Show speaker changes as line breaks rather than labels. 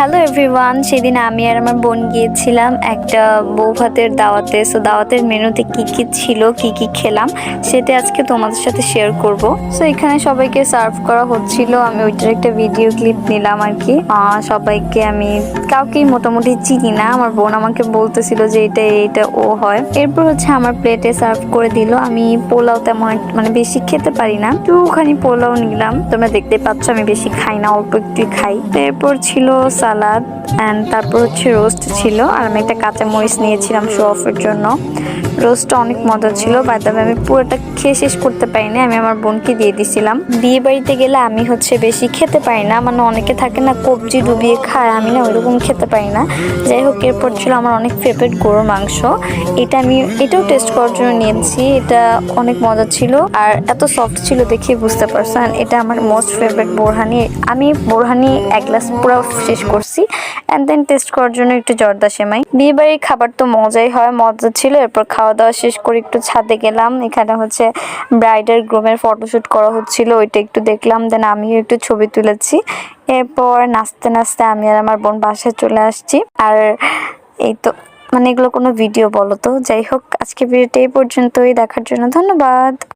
Hello everyone সেদিন আমি আর আমার বোন গিয়েছিলাম একটা বউ ভাতের দাওয়াতে। সো দাওয়াতের মেনুতে কি কি ছিল, কি কি খেলাম, সেটা আজকে তোমাদের সাথে শেয়ার করব। সো এখানে সবাইকে সার্ভ করা হচ্ছিল। আমি ওইটার একটা ভিডিও ক্লিপ নিলাম আর কি। সবাইকে আমি কাউকেই মোটামুটি চিনি না। আমার বোন আমাকে বলতেছিল যে এটা এটা ও হয়। এরপর হচ্ছে আমার প্লেটে সার্ভ করে দিল। আমি পোলাও তেমন মানে বেশি খেতে পারি না। একটুখানি পোলাও নিলাম। তোমরা দেখতে পাচ্ছ আমি বেশি খাই না, অল্প একটু খাই। এরপর ছিল সালাদ অ্যান্ড তারপর হচ্ছে রোস্ট ছিল। আর আমি একটা কাঁচামরিচ নিয়েছিলাম শো অফের জন্য। রোস্টটা অনেক মজা ছিল বাই দ্য আমি পুরোটা খেয়ে শেষ করতে পারিনি, আমি আমার বোনকে দিয়ে দিছিলাম। বিয়ে বাড়িতে গেলে আমি হচ্ছে বেশি খেতে পারি না মানে অনেকে থাকে না কবজি ডুবিয়ে খায়, আমি না ওইরকম খেতে পারি না। যাই হোক, এরপর ছিল আমার অনেক ফেভারিট গরুর মাংস, এটা আমি, এটাও টেস্ট করার জন্য নিয়েছি, এটা অনেক মজা ছিল, আর এত সফট ছিল দেখে বুঝতে পারছেন, এটা আমার মোস্ট ফেভারিট বোরহানি, আমি বোরহানি এক গ্লাস পুরো শেষ করছি অ্যান্ড দেন টেস্ট করার জন্য একটু জর্দা সেমাই। বিয়ে বাড়ির খাবার তো মজাই হয়, মজা ছিল। এরপর খাওয়া দাওয়া শেষ করে একটু ছাদে গেলাম। এখানে হচ্ছে ব্রাইডাল গ্রুমের ফটোশ্যুট করা হচ্ছিল, ওইটা একটু দেখলাম। দেন আমিও একটু ছবি তুলেছি। এরপর নাচতে নাচতে আমি আর আমার বোন বাসায় চলে আসছি। আর এই তো মানে এগুলো কোনো ভিডিও বলো তো। যাই হোক আজকে ভিডিওটা এই পর্যন্তই। দেখার জন্য ধন্যবাদ।